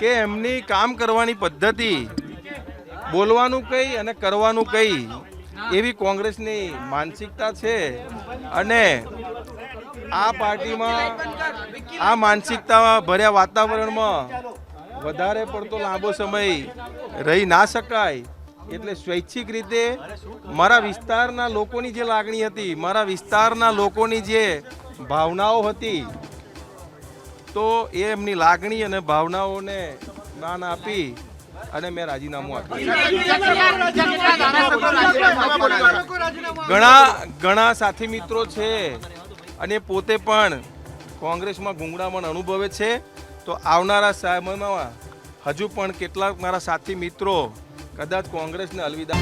કે એમની કામ કરવાની પદ્ધતિ, બોલવાનું કઈ અને કરવાનું કઈ, એવી કોંગ્રેસની માનસિકતા છે. અને આ પાર્ટીમાં, આ માનસિકતા ભર્યા વાતાવરણમાં વધારે પડતો લાંબો સમય રહી ના શકાય. એટલે સ્વૈચ્છિક રીતે મારા વિસ્તારના લોકોની જે લાગણી હતી, મારા વિસ્તારના લોકોની જે ભાવનાઓ હતી તો એ એમની લાગણી અને ભાવનાઓને દાન આપી અને મેં રાજીનામું આપ્યું. ઘણા ઘણા સાથી મિત્રો છે અને પોતે પણ કોંગ્રેસમાં ગુંગળામણ અનુભવે છે. તો આવનારા સમયમાં હજુ પણ કેટલાક મારા સાથી મિત્રો કદાચ કોંગ્રેસને અલવિદા